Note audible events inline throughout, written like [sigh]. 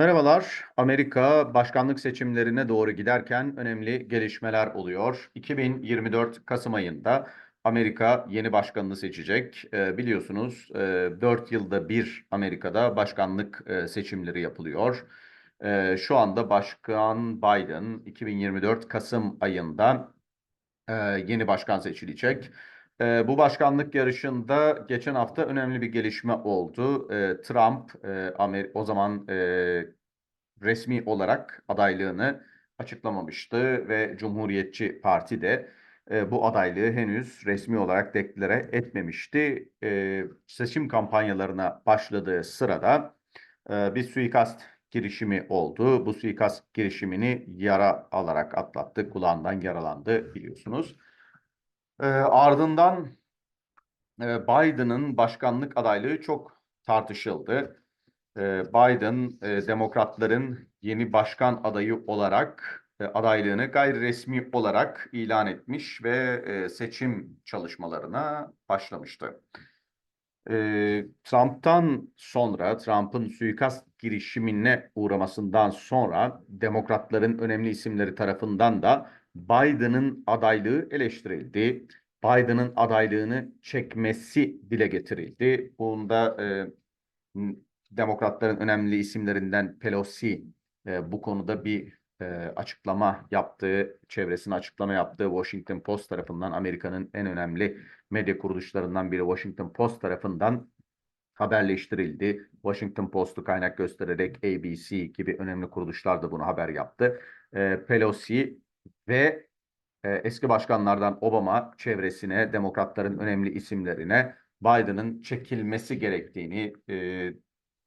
Merhabalar. Amerika başkanlık seçimlerine doğru giderken önemli gelişmeler oluyor. 2024 Kasım ayında Amerika yeni başkanını seçecek. Ee, biliyorsunuz e, 4 yılda bir Amerika'da başkanlık e, seçimleri yapılıyor. E, şu anda Başkan Biden 2024 Kasım ayında e, yeni başkan seçilecek. E, bu başkanlık yarışında geçen hafta önemli bir gelişme oldu. E, Trump e, Amer o zaman e, resmi olarak adaylığını açıklamamıştı ve Cumhuriyetçi Parti de e, bu adaylığı henüz resmi olarak deklare etmemişti. E, seçim kampanyalarına başladığı sırada e, bir suikast girişimi oldu. Bu suikast girişimini yara alarak atlattı. Kulağından yaralandı biliyorsunuz. E, ardından e, Biden'ın başkanlık adaylığı çok tartışıldı. E, Biden e, demokratların yeni başkan adayı olarak e, adaylığını gayri resmi olarak ilan etmiş ve e, seçim çalışmalarına başlamıştı. E, Trump'tan sonra, Trump'ın suikast girişimine uğramasından sonra demokratların önemli isimleri tarafından da Biden'ın adaylığı eleştirildi. Biden'ın adaylığını çekmesi dile getirildi. Bunda e, demokratların önemli isimlerinden Pelosi e, bu konuda bir e, açıklama yaptığı, çevresine açıklama yaptığı Washington Post tarafından Amerika'nın en önemli medya kuruluşlarından biri Washington Post tarafından haberleştirildi. Washington Post'u kaynak göstererek ABC gibi önemli kuruluşlar da bunu haber yaptı. E, Pelosi ve e, eski başkanlardan Obama çevresine, demokratların önemli isimlerine Biden'ın çekilmesi gerektiğini, e,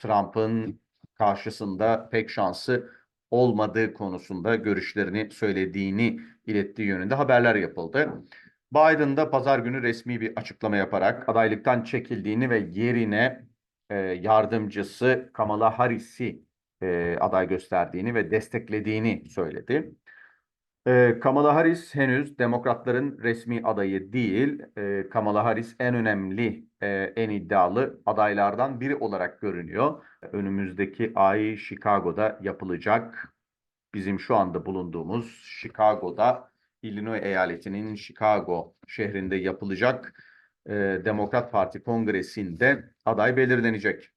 Trump'ın karşısında pek şansı olmadığı konusunda görüşlerini söylediğini ilettiği yönünde haberler yapıldı. Biden da pazar günü resmi bir açıklama yaparak adaylıktan çekildiğini ve yerine e, yardımcısı Kamala Harris'i e, aday gösterdiğini ve desteklediğini söyledi. E, Kamala Harris henüz demokratların resmi adayı değil. E, Kamala Harris en önemli, e, en iddialı adaylardan biri olarak görünüyor. Önümüzdeki ay Chicago'da yapılacak. Bizim şu anda bulunduğumuz Chicago'da, Illinois eyaletinin Chicago şehrinde yapılacak e, Demokrat Parti Kongresi'nde aday belirlenecek.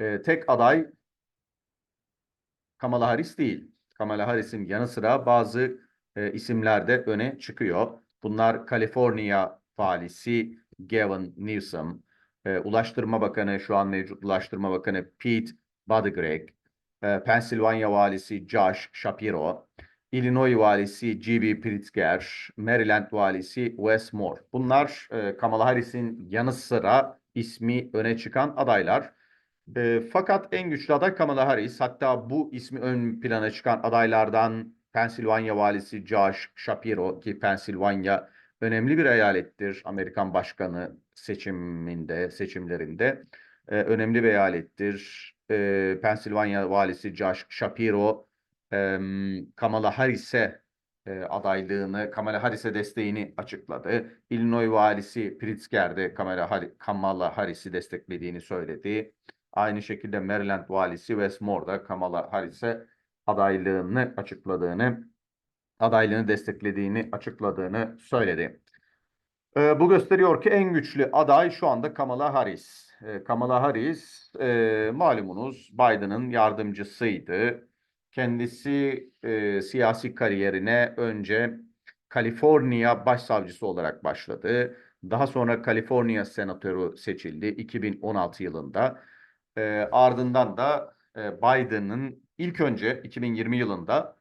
E, tek aday Kamala Harris değil. Kamala Harris'in yanı sıra bazı e, isimler de öne çıkıyor. Bunlar Kaliforniya valisi Gavin Newsom, e, Ulaştırma Bakanı, şu an mevcut Ulaştırma Bakanı Pete Buttigieg, e, Pensilvanya valisi Josh Shapiro, Illinois valisi G.B. Pritzker, Maryland valisi Wes Moore. Bunlar e, Kamala Harris'in yanı sıra ismi öne çıkan adaylar. E, fakat en güçlü aday Kamala Harris. Hatta bu ismi ön plana çıkan adaylardan Pensilvanya valisi Josh Shapiro ki Pensilvanya önemli bir eyalettir Amerikan başkanı seçiminde, seçimlerinde. Ee, önemli bir eyalettir. Ee, Pensilvanya valisi Josh Shapiro e, Kamala Harris'e e, adaylığını, Kamala Harris'e desteğini açıkladı. Illinois valisi Pritzker de Kamala, Kamala Harris'i desteklediğini söyledi. Aynı şekilde Maryland valisi Wes Moore da Kamala Harris'e adaylığını açıkladığını, adaylığını desteklediğini açıkladığını söyledi. E, bu gösteriyor ki en güçlü aday şu anda Kamala Harris. E, Kamala Harris e, malumunuz Biden'ın yardımcısıydı. Kendisi e, siyasi kariyerine önce Kaliforniya başsavcısı olarak başladı. Daha sonra Kaliforniya senatörü seçildi 2016 yılında. E, ardından da Biden'ın ilk önce 2020 yılında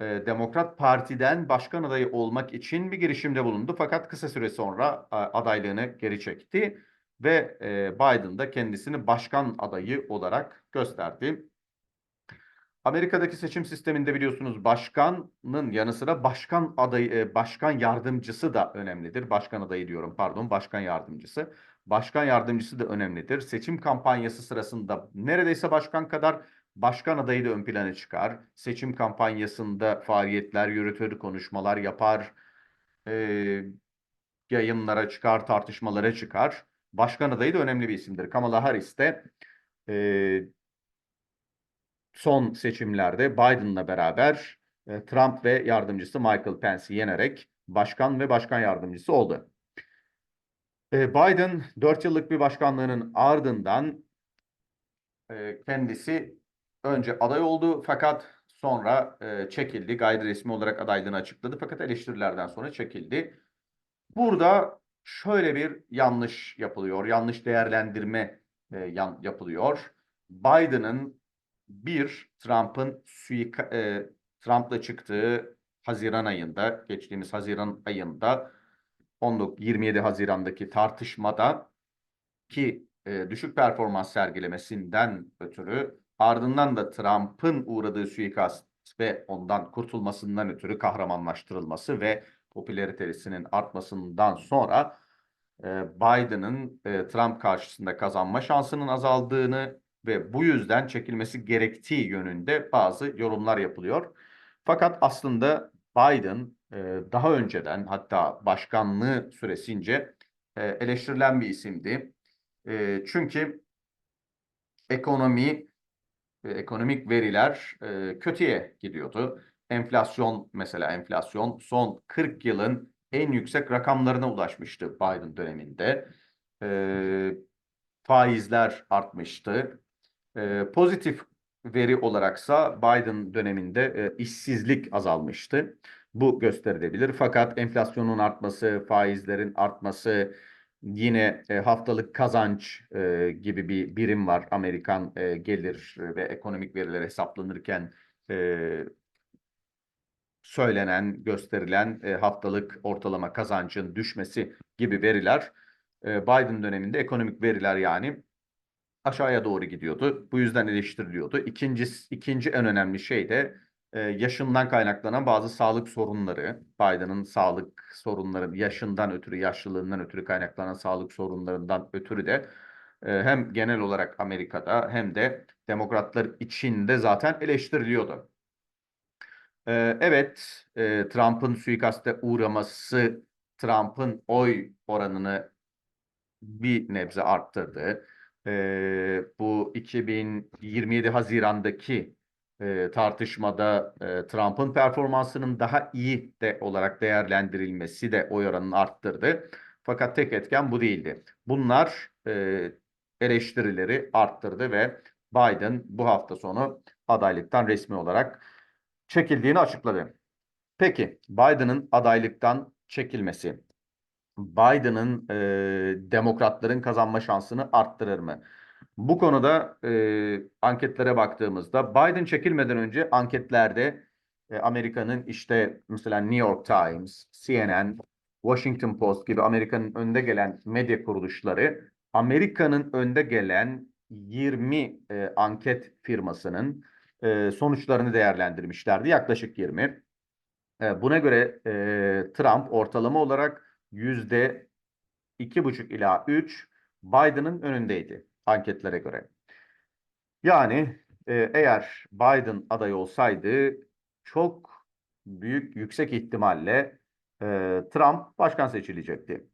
e, Demokrat Parti'den başkan adayı olmak için bir girişimde bulundu. Fakat kısa süre sonra e, adaylığını geri çekti ve e, Biden da kendisini başkan adayı olarak gösterdi. Amerika'daki seçim sisteminde biliyorsunuz başkanın yanı sıra başkan adayı, e, başkan yardımcısı da önemlidir. Başkan adayı diyorum pardon, başkan yardımcısı. Başkan yardımcısı da önemlidir. Seçim kampanyası sırasında neredeyse başkan kadar başkan adayı da ön plana çıkar. Seçim kampanyasında faaliyetler yürütür, konuşmalar yapar, e, yayınlara çıkar, tartışmalara çıkar. Başkan adayı da önemli bir isimdir. Kamala Harris de e, son seçimlerde Biden'la beraber e, Trump ve yardımcısı Michael Pence'i yenerek başkan ve başkan yardımcısı oldu. E, Biden 4 yıllık bir başkanlığının ardından e, kendisi önce aday oldu fakat sonra e, çekildi. Gayri resmi olarak adaylığını açıkladı fakat eleştirilerden sonra çekildi. Burada şöyle bir yanlış yapılıyor, yanlış değerlendirme e, yapılıyor. Biden'ın bir Trump'ın suika, Trump'la çıktığı Haziran ayında, geçtiğimiz Haziran ayında 19 27 Haziran'daki tartışmada ki e, düşük performans sergilemesinden ötürü ardından da Trump'ın uğradığı suikast ve ondan kurtulmasından ötürü kahramanlaştırılması ve popülaritesinin artmasından sonra e, Biden'ın e, Trump karşısında kazanma şansının azaldığını ve bu yüzden çekilmesi gerektiği yönünde bazı yorumlar yapılıyor. Fakat aslında Biden e, daha önceden hatta başkanlığı süresince e, eleştirilen bir isimdi. E, çünkü ekonomi ve ekonomik veriler e, kötüye gidiyordu. Enflasyon mesela enflasyon son 40 yılın en yüksek rakamlarına ulaşmıştı Biden döneminde. E, faizler artmıştı. E, pozitif veri olaraksa Biden döneminde e, işsizlik azalmıştı. Bu gösterilebilir. Fakat enflasyonun artması, faizlerin artması, yine e, haftalık kazanç e, gibi bir birim var. Amerikan e, gelir ve ekonomik veriler hesaplanırken söylenen, gösterilen haftalık ortalama kazancın düşmesi gibi veriler Biden döneminde ekonomik veriler yani aşağıya doğru gidiyordu. Bu yüzden eleştiriliyordu. İkinci, ikinci en önemli şey de e, yaşından kaynaklanan bazı sağlık sorunları. Biden'ın sağlık sorunları, yaşından ötürü, yaşlılığından ötürü kaynaklanan sağlık sorunlarından ötürü de e, hem genel olarak Amerika'da hem de demokratlar içinde zaten eleştiriliyordu. E, evet, e, Trump'ın suikaste uğraması Trump'ın oy oranını bir nebze arttırdı. E, bu 2027 Haziran'daki e, tartışmada e, Trump'ın performansının daha iyi de olarak değerlendirilmesi de oy oranını arttırdı. Fakat tek etken bu değildi. Bunlar e, eleştirileri arttırdı ve Biden bu hafta sonu adaylıktan resmi olarak çekildiğini açıkladı. Peki Biden'ın adaylıktan çekilmesi Biden'ın e, demokratların kazanma şansını arttırır mı? Bu konuda e, anketlere baktığımızda Biden çekilmeden önce anketlerde e, Amerika'nın işte mesela New York Times, CNN, Washington Post gibi Amerika'nın önde gelen medya kuruluşları Amerika'nın önde gelen 20 e, anket firmasının e, sonuçlarını değerlendirmişlerdi. Yaklaşık 20. E, buna göre e, Trump ortalama olarak yüzde iki buçuk ila 3 Biden'ın önündeydi anketlere göre. Yani e, eğer Biden aday olsaydı çok büyük yüksek ihtimalle e, Trump başkan seçilecekti.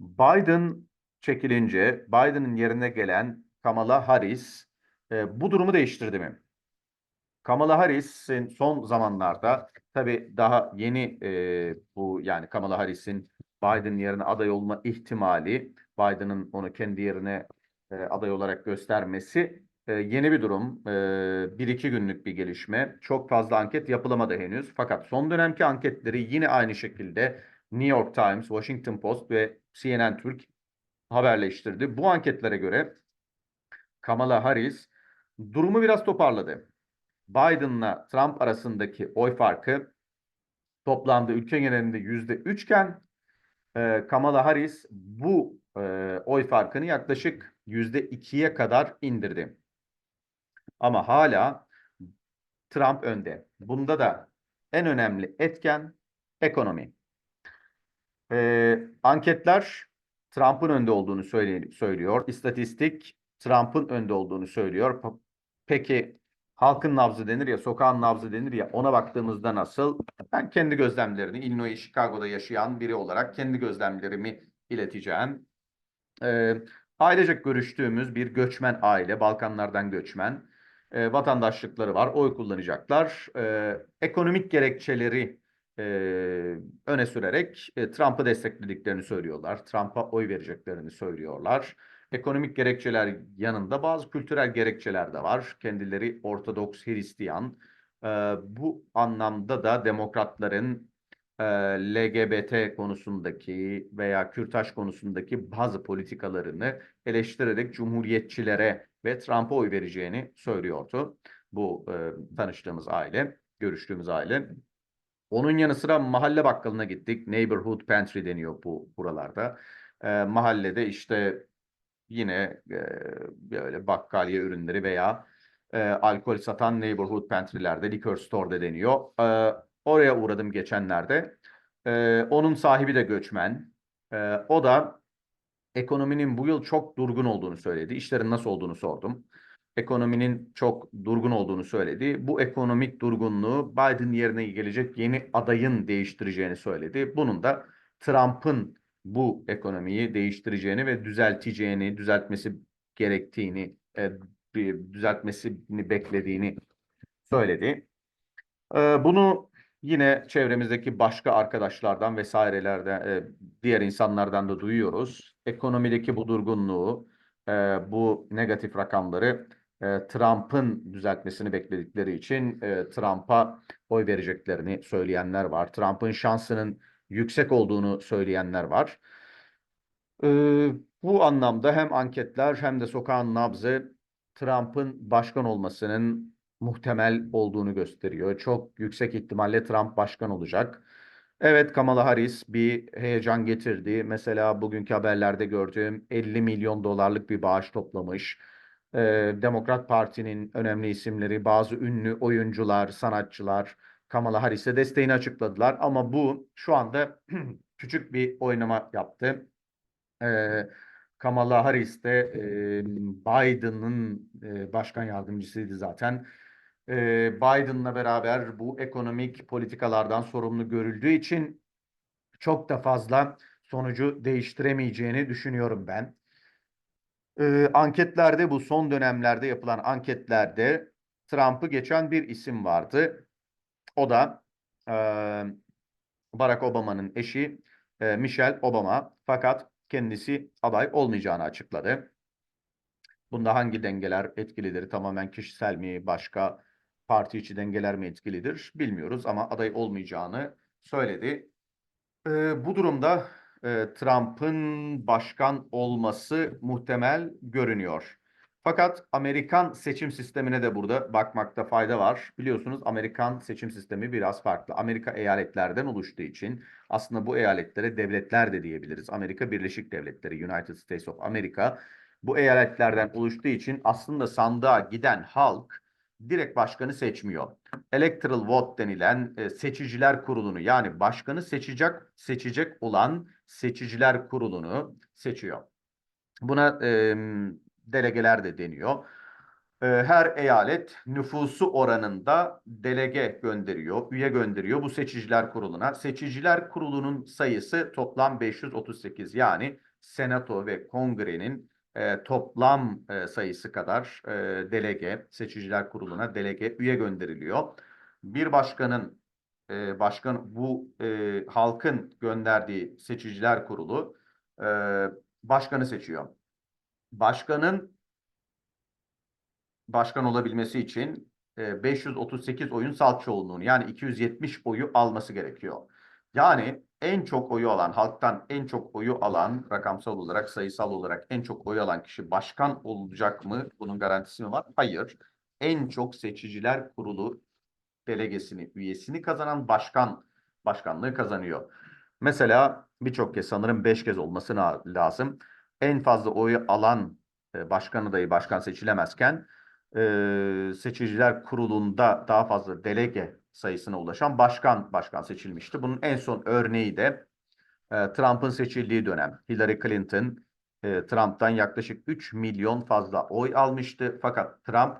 Biden çekilince Biden'ın yerine gelen Kamala Harris e, bu durumu değiştirdi mi? Kamala Harris'in son zamanlarda tabii daha yeni e, bu yani Kamala Harris'in Biden yerine aday olma ihtimali, Biden'ın onu kendi yerine e, aday olarak göstermesi e, yeni bir durum. E, bir iki günlük bir gelişme. Çok fazla anket yapılamadı henüz. Fakat son dönemki anketleri yine aynı şekilde New York Times, Washington Post ve CNN Türk haberleştirdi. Bu anketlere göre Kamala Harris durumu biraz toparladı. Biden'la Trump arasındaki oy farkı toplamda ülke genelinde yüzde üçken e, Kamala Harris bu e, oy farkını yaklaşık yüzde ikiye kadar indirdi. Ama hala Trump önde. Bunda da en önemli etken ekonomi. E, anketler Trump'ın önde olduğunu söylüyor. İstatistik Trump'ın önde olduğunu söylüyor. Peki halkın nabzı denir ya, sokağın nabzı denir ya ona baktığımızda nasıl? Ben kendi gözlemlerini Illinois, Chicago'da yaşayan biri olarak kendi gözlemlerimi ileteceğim. Ee, ailecek görüştüğümüz bir göçmen aile, Balkanlardan göçmen. e, vatandaşlıkları var, oy kullanacaklar. E, ekonomik gerekçeleri e, öne sürerek e, Trump'ı desteklediklerini söylüyorlar. Trump'a oy vereceklerini söylüyorlar. Ekonomik gerekçeler yanında bazı kültürel gerekçeler de var. Kendileri Ortodoks Hristiyan. E, bu anlamda da demokratların LGBT konusundaki veya kürtaj konusundaki bazı politikalarını eleştirerek cumhuriyetçilere ve Trump'a oy vereceğini söylüyordu. Bu e, tanıştığımız aile, görüştüğümüz aile. Onun yanı sıra mahalle bakkalına gittik. Neighborhood Pantry deniyor bu buralarda. E, mahallede işte yine e, böyle bakkaliye ürünleri veya e, alkol satan neighborhood pantry'lerde, liquor store'da deniyor. E, oraya uğradım geçenlerde. E, onun sahibi de göçmen. E, o da ekonominin bu yıl çok durgun olduğunu söyledi. İşlerin nasıl olduğunu sordum. Ekonominin çok durgun olduğunu söyledi. Bu ekonomik durgunluğu Biden yerine gelecek yeni adayın değiştireceğini söyledi. Bunun da Trump'ın bu ekonomiyi değiştireceğini ve düzelteceğini, düzeltmesi gerektiğini, e, düzeltmesini beklediğini söyledi. E, bunu yine çevremizdeki başka arkadaşlardan vesairelerden, e, diğer insanlardan da duyuyoruz. Ekonomideki bu durgunluğu, e, bu negatif rakamları e, Trump'ın düzeltmesini bekledikleri için e, Trump'a oy vereceklerini söyleyenler var. Trump'ın şansının yüksek olduğunu söyleyenler var. Ee, bu anlamda hem anketler hem de sokağın nabzı Trump'ın başkan olmasının muhtemel olduğunu gösteriyor. Çok yüksek ihtimalle Trump başkan olacak. Evet Kamala Harris bir heyecan getirdi. Mesela bugünkü haberlerde gördüğüm 50 milyon dolarlık bir bağış toplamış. Ee, Demokrat Parti'nin önemli isimleri, bazı ünlü oyuncular, sanatçılar Kamala Harris'e desteğini açıkladılar. Ama bu şu anda [clears throat] küçük bir oynama yaptı. Ee, Kamala Harris de e, Biden'ın e, başkan yardımcısıydı zaten. E, Biden'la beraber bu ekonomik politikalardan sorumlu görüldüğü için çok da fazla sonucu değiştiremeyeceğini düşünüyorum ben. E, anketlerde bu son dönemlerde yapılan anketlerde Trump'ı geçen bir isim vardı. O da e, Barack Obama'nın eşi e, Michelle Obama. Fakat kendisi aday olmayacağını açıkladı. Bunda hangi dengeler etkilidir? Tamamen kişisel mi, başka parti içi dengeler mi etkilidir? Bilmiyoruz ama aday olmayacağını söyledi. Ee, bu durumda e, Trump'ın başkan olması muhtemel görünüyor. Fakat Amerikan seçim sistemine de burada bakmakta fayda var. Biliyorsunuz Amerikan seçim sistemi biraz farklı. Amerika eyaletlerden oluştuğu için aslında bu eyaletlere devletler de diyebiliriz. Amerika Birleşik Devletleri, United States of America bu eyaletlerden oluştuğu için aslında sandığa giden halk direkt başkanı seçmiyor. Electoral vote denilen e, seçiciler kurulunu yani başkanı seçecek seçecek olan seçiciler kurulunu seçiyor. Buna e, delegeler de deniyor. Ee, her eyalet nüfusu oranında delege gönderiyor, üye gönderiyor bu seçiciler kuruluna. Seçiciler kurulunun sayısı toplam 538 yani senato ve kongrenin e, toplam e, sayısı kadar e, delege, seçiciler kuruluna delege üye gönderiliyor. Bir başkanın e, başkan bu e, halkın gönderdiği seçiciler kurulu e, başkanı seçiyor başkanın başkan olabilmesi için 538 e, oyun salt çoğunluğunu yani 270 oyu alması gerekiyor. Yani en çok oyu alan, halktan en çok oyu alan, rakamsal olarak, sayısal olarak en çok oyu alan kişi başkan olacak mı? Bunun garantisi mi var? Hayır. En çok seçiciler kurulu delegesini, üyesini kazanan başkan başkanlığı kazanıyor. Mesela birçok kez sanırım 5 kez olması lazım en fazla oyu alan e, başkan adayı başkan seçilemezken e, seçiciler kurulunda daha fazla delege sayısına ulaşan başkan başkan seçilmişti. Bunun en son örneği de e, Trump'ın seçildiği dönem. Hillary Clinton e, Trump'tan yaklaşık 3 milyon fazla oy almıştı. Fakat Trump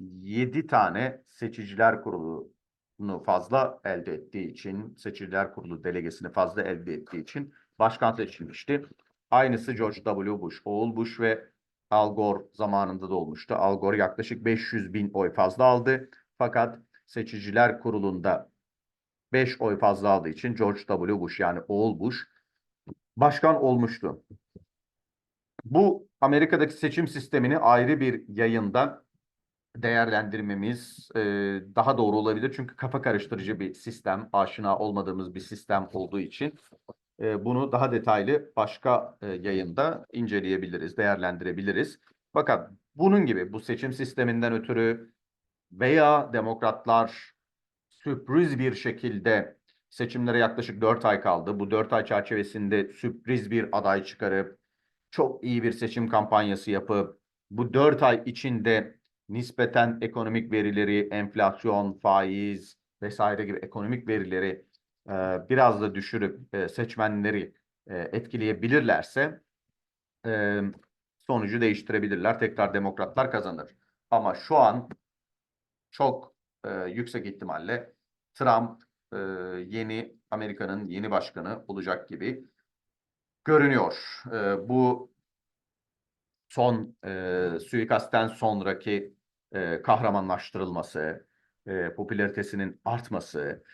7 tane seçiciler kurulunu fazla elde ettiği için, seçiciler kurulu delegesini fazla elde ettiği için başkan seçilmişti. Aynısı George W. Bush, oğul Bush ve Al Gore zamanında da olmuştu. Al Gore yaklaşık 500 bin oy fazla aldı. Fakat seçiciler kurulunda 5 oy fazla aldığı için George W. Bush yani oğul Bush başkan olmuştu. Bu Amerika'daki seçim sistemini ayrı bir yayında değerlendirmemiz e, daha doğru olabilir. Çünkü kafa karıştırıcı bir sistem, aşina olmadığımız bir sistem olduğu için e, bunu daha detaylı başka e, yayında inceleyebiliriz, değerlendirebiliriz. Fakat bunun gibi bu seçim sisteminden ötürü veya demokratlar sürpriz bir şekilde seçimlere yaklaşık 4 ay kaldı. Bu 4 ay çerçevesinde sürpriz bir aday çıkarıp çok iyi bir seçim kampanyası yapıp bu 4 ay içinde nispeten ekonomik verileri, enflasyon, faiz vesaire gibi ekonomik verileri e, biraz da düşürüp e, seçmenleri e, etkileyebilirlerse e, sonucu değiştirebilirler. Tekrar demokratlar kazanır. Ama şu an çok e, yüksek ihtimalle Trump e, yeni Amerika'nın yeni başkanı olacak gibi görünüyor. E, bu son e, suikastten sonraki e, kahramanlaştırılması, e, popülaritesinin artması,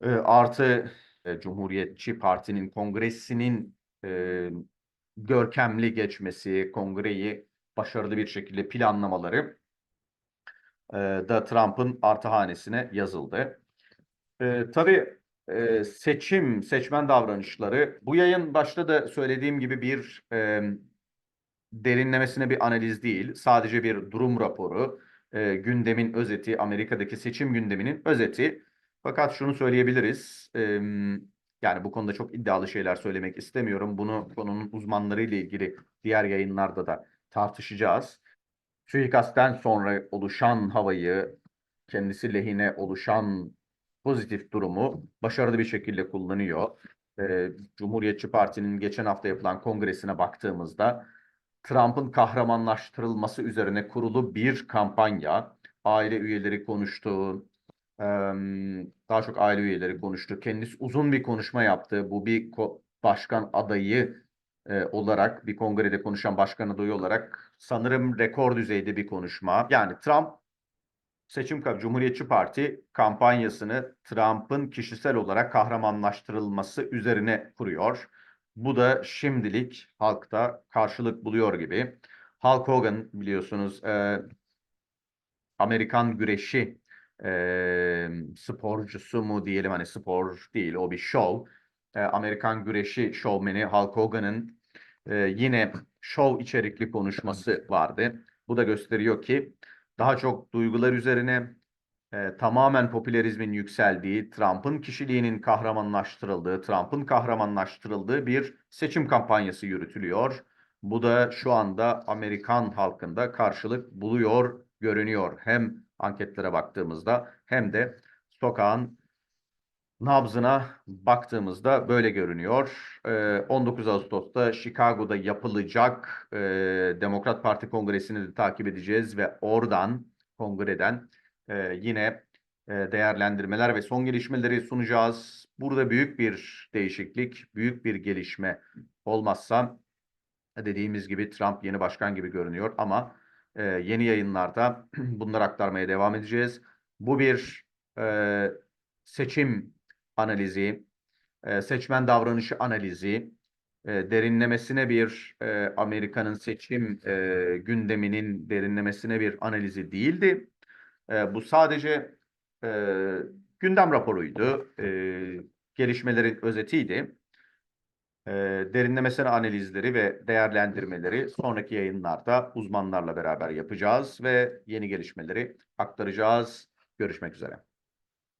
e, artı e, Cumhuriyetçi Parti'nin kongresinin e, görkemli geçmesi, kongreyi başarılı bir şekilde planlamaları e, da Trump'ın artı hanesine yazıldı. E, tabii e, seçim, seçmen davranışları, bu yayın başta da söylediğim gibi bir e, derinlemesine bir analiz değil, sadece bir durum raporu, e, gündemin özeti, Amerika'daki seçim gündeminin özeti. Fakat şunu söyleyebiliriz, e, yani bu konuda çok iddialı şeyler söylemek istemiyorum. Bunu konunun uzmanları ile ilgili diğer yayınlarda da tartışacağız. Suikastten sonra oluşan havayı, kendisi lehine oluşan pozitif durumu başarılı bir şekilde kullanıyor. E, Cumhuriyetçi Parti'nin geçen hafta yapılan kongresine baktığımızda Trump'ın kahramanlaştırılması üzerine kurulu bir kampanya. Aile üyeleri konuştu, daha çok aile üyeleri konuştu. Kendisi uzun bir konuşma yaptı. Bu bir başkan adayı e, olarak, bir kongrede konuşan başkan adayı olarak sanırım rekor düzeyde bir konuşma. Yani Trump seçim Cumhuriyetçi Parti kampanyasını Trump'ın kişisel olarak kahramanlaştırılması üzerine kuruyor. Bu da şimdilik halkta karşılık buluyor gibi. Hulk Hogan biliyorsunuz e, Amerikan güreşi e, sporcusu mu diyelim hani spor değil o bir show. E, Amerikan güreşi şovmeni Hulk Hogan'ın e, yine show içerikli konuşması vardı. Bu da gösteriyor ki daha çok duygular üzerine e, tamamen popülerizmin yükseldiği, Trump'ın kişiliğinin kahramanlaştırıldığı, Trump'ın kahramanlaştırıldığı bir seçim kampanyası yürütülüyor. Bu da şu anda Amerikan halkında karşılık buluyor, görünüyor. Hem anketlere baktığımızda hem de sokağın nabzına baktığımızda böyle görünüyor. 19 Ağustos'ta Chicago'da yapılacak Demokrat Parti Kongresi'ni de takip edeceğiz ve oradan kongreden yine değerlendirmeler ve son gelişmeleri sunacağız. Burada büyük bir değişiklik, büyük bir gelişme olmazsa dediğimiz gibi Trump yeni başkan gibi görünüyor ama yeni yayınlarda [clears throat] bunları aktarmaya devam edeceğiz. Bu bir seçim analizi, e, seçmen davranışı analizi, e, derinlemesine bir e, Amerika'nın seçim gündeminin derinlemesine bir analizi değildi. Bu sadece gündem raporuydu, gelişmelerin özetiydi. Derinlemesine analizleri ve değerlendirmeleri sonraki yayınlarda uzmanlarla beraber yapacağız ve yeni gelişmeleri aktaracağız. Görüşmek üzere.